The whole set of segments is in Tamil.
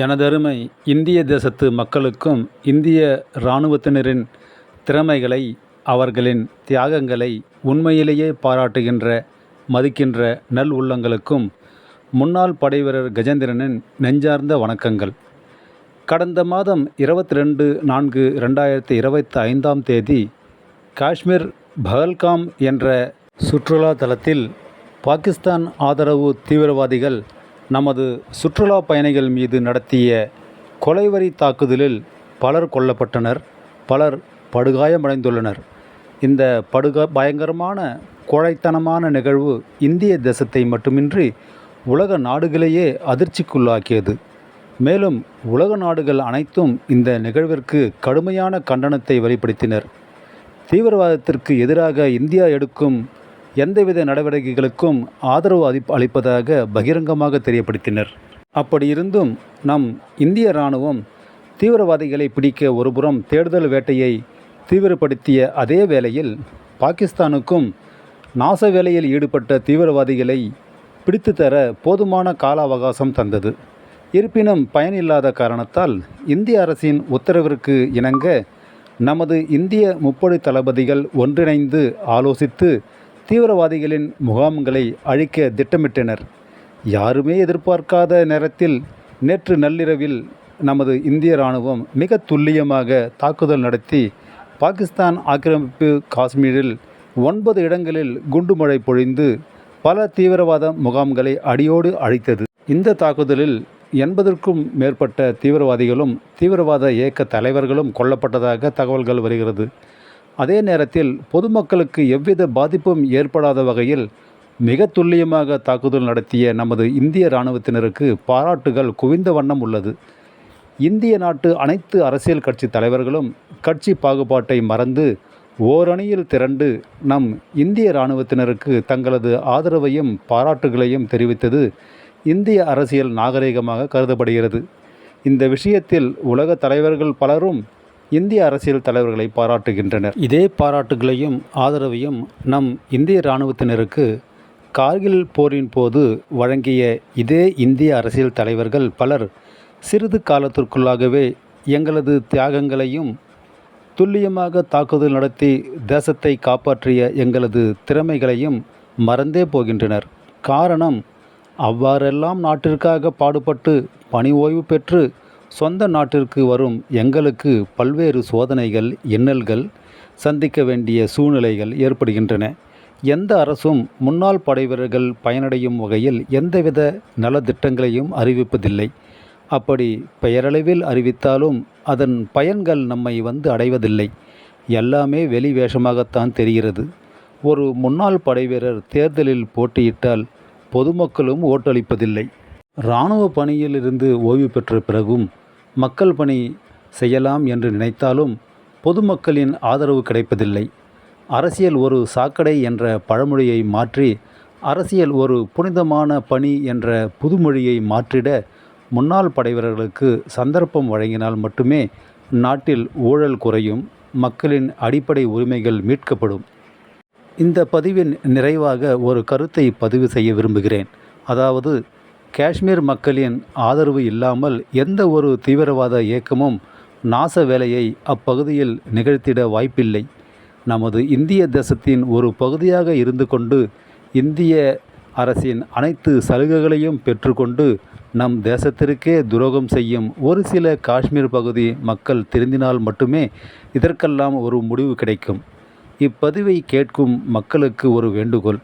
எனதருமை இந்திய தேசத்து மக்களுக்கும் இந்திய இராணுவத்தினரின் திறமைகளை அவர்களின் தியாகங்களை உண்மையிலேயே பாராட்டுகின்ற மதிக்கின்ற நல் உள்ளங்களுக்கும் முன்னாள் படைவீரர் கஜேந்திரனின் நெஞ்சார்ந்த வணக்கங்கள். கடந்த மாதம் இருபத்தி ரெண்டு நான்கு ரெண்டாயிரத்தி இருபத்தி ஐந்தாம் தேதி காஷ்மீர் பஹல்காம் என்ற சுற்றுலா தலத்தில் பாகிஸ்தான் ஆதரவு தீவிரவாதிகள் நமது சுற்றுலா பயணிகள் மீது நடத்திய கொலைவரி தாக்குதலில் பலர் கொல்லப்பட்டனர் பலர் படுகாயமடைந்துள்ளனர். இந்த படுகா பயங்கரமான கோழைத்தனமான நிகழ்வு இந்திய தேசத்தை மட்டுமின்றி உலக நாடுகளையே அதிர்ச்சிக்குள்ளாக்கியது. மேலும் உலக நாடுகள் அனைத்தும் இந்த நிகழ்விற்கு கடுமையான கண்டனத்தை வெளிப்படுத்தினர். தீவிரவாதத்திற்கு எதிராக இந்தியா எடுக்கும் எந்தவித நடவடிக்கைகளுக்கும் ஆதரவு அளிப்பதாக பகிரங்கமாக தெரியப்படுத்தினர். அப்படி இருந்தும் நம் இந்திய இராணுவம் தீவிரவாதிகளை பிடிக்க ஒருபுறம் தேடுதல் வேட்டையை தீவிரப்படுத்திய அதே வேளையில் பாகிஸ்தானுக்கும் நாச வேலையில் ஈடுபட்ட தீவிரவாதிகளை பிடித்து தர போதுமான கால அவகாசம் தந்தது. இருப்பினும் பயனில்லாத காரணத்தால் இந்திய அரசின் உத்தரவிற்கு இணங்க நமது இந்திய முப்படை தளபதிகள் ஒன்றிணைந்து ஆலோசித்து தீவிரவாதிகளின் முகாம்களை அழிக்க திட்டமிட்டனர். யாருமே எதிர்பார்க்காத நேரத்தில் நேற்று நள்ளிரவில் நமது இந்திய இராணுவம் மிக துல்லியமாக தாக்குதல் நடத்தி பாகிஸ்தான் ஆக்கிரமிப்பு காஷ்மீரில் ஒன்பது இடங்களில் குண்டுமழை பொழிந்து பல தீவிரவாத முகாம்களை அடியோடு அழித்தது. இந்த தாக்குதலில் எண்பதற்கும் மேற்பட்ட தீவிரவாதிகளும் தீவிரவாத இயக்க தலைவர்களும் கொல்லப்பட்டதாக தகவல்கள் வருகிறது. அதே நேரத்தில் பொதுமக்களுக்கு எவ்வித பாதிப்பும் ஏற்படாத வகையில் மிக துல்லியமாக தாக்குதல் நடத்திய நமது இந்திய இராணுவத்தினருக்கு பாராட்டுகள் குவிந்த வண்ணம் உள்ளது. இந்திய நாட்டு அனைத்து அரசியல் கட்சி தலைவர்களும் கட்சி பாகுபாட்டை மறந்து ஓரணியில் திரண்டு நம் இந்திய இராணுவத்தினருக்கு தங்களது ஆதரவையும் பாராட்டுகளையும் தெரிவித்தது இந்திய அரசியல் நாகரிகமாக கருதப்படுகிறது. இந்த விஷயத்தில் உலக தலைவர்கள் பலரும் இந்திய அரசியல் தலைவர்களை பாராட்டுகின்றனர். இதே பாராட்டுகளையும் ஆதரவையும் நம் இந்திய இராணுவத்தினருக்கு கார்கில் போரின் போது வழங்கிய இதே இந்திய அரசியல் தலைவர்கள் பலர் சிறிது காலத்திற்குள்ளாகவே எங்களது தியாகங்களையும் துல்லியமாக தாக்குதல் நடத்தி தேசத்தை காப்பாற்றிய எங்களது திறமைகளையும் மறந்தே போகின்றனர். காரணம் அவ்வாறெல்லாம் நாட்டிற்காக பாடுபட்டு பணி ஓய்வு பெற்று சொந்த நாட்டிற்கு வரும் எங்களுக்கு பல்வேறு சோதனைகள் இன்னல்கள் சந்திக்க வேண்டிய சூழ்நிலைகள் ஏற்படுகின்றன. எந்த அரசும் முன்னாள் படைவீரர்கள் பயனடையும் வகையில் எந்தவித நலத்திட்டங்களையும் அறிவிப்பதில்லை. அப்படி பெயரளவில் அறிவித்தாலும் அதன் பயன்கள் நம்மை வந்து அடைவதில்லை. எல்லாமே வெளி வேஷமாகத்தான் தெரிகிறது. ஒரு முன்னாள் படைவீரர் தேர்தலில் போட்டியிட்டால் பொதுமக்களும் ஓட்டளிப்பதில்லை. இராணுவ பணியிலிருந்து ஓய்வு பெற்ற பிறகும் மக்கள் பணி செய்யலாம் என்று நினைத்தாலும் பொதுமக்களின் ஆதரவு கிடைப்பதில்லை. அரசியல் ஒரு சாக்கடை என்ற பழமொழியை மாற்றி அரசியல் ஒரு புனிதமான பணி என்ற புதுமொழியை மாற்றிட முன்னாள் படைவீரர்களுக்கு சந்தர்ப்பம் வழங்கினால் மட்டுமே நாட்டில் ஊழல் குறையும் மக்களின் அடிப்படை உரிமைகள் மீட்கப்படும். இந்த பதிவின் நிறைவாக ஒரு கருத்தை பதிவு செய்ய விரும்புகிறேன். அதாவது காஷ்மீர் மக்களின் ஆதரவு இல்லாமல் எந்த ஒரு தீவிரவாத இயக்கமும் நாச வேலையை அப்பகுதியில் நிகழ்த்திட வாய்ப்பில்லை. நமது இந்திய தேசத்தின் ஒரு பகுதியாக இருந்து கொண்டு இந்திய அரசின் அனைத்து சலுகைகளையும் பெற்றுக்கொண்டு நம் தேசத்திற்கே துரோகம் செய்யும் ஒரு சில காஷ்மீர் பகுதி மக்கள் திருந்தினால் மட்டுமே இதற்கெல்லாம் ஒரு முடிவு கிடைக்கும். இப்பதிவை கேட்கும் மக்களுக்கு ஒரு வேண்டுகோள்.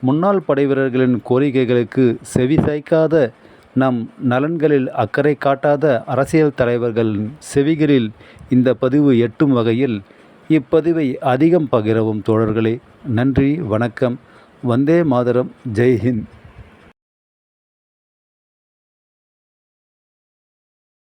முன்னாள் படைவீரர்களின் கோரிக்கைகளுக்கு செவிசாய்க்காத நம் நலன்களில் அக்கறை காட்டாத அரசியல் தலைவர்களின் செவிகளில் இந்த பதிவு எட்டும் வகையில் இப்பதிவை அதிகம் பகிரவும் தோழர்களே. நன்றி வணக்கம். வந்தே மாதரம். ஜெய்ஹிந்த்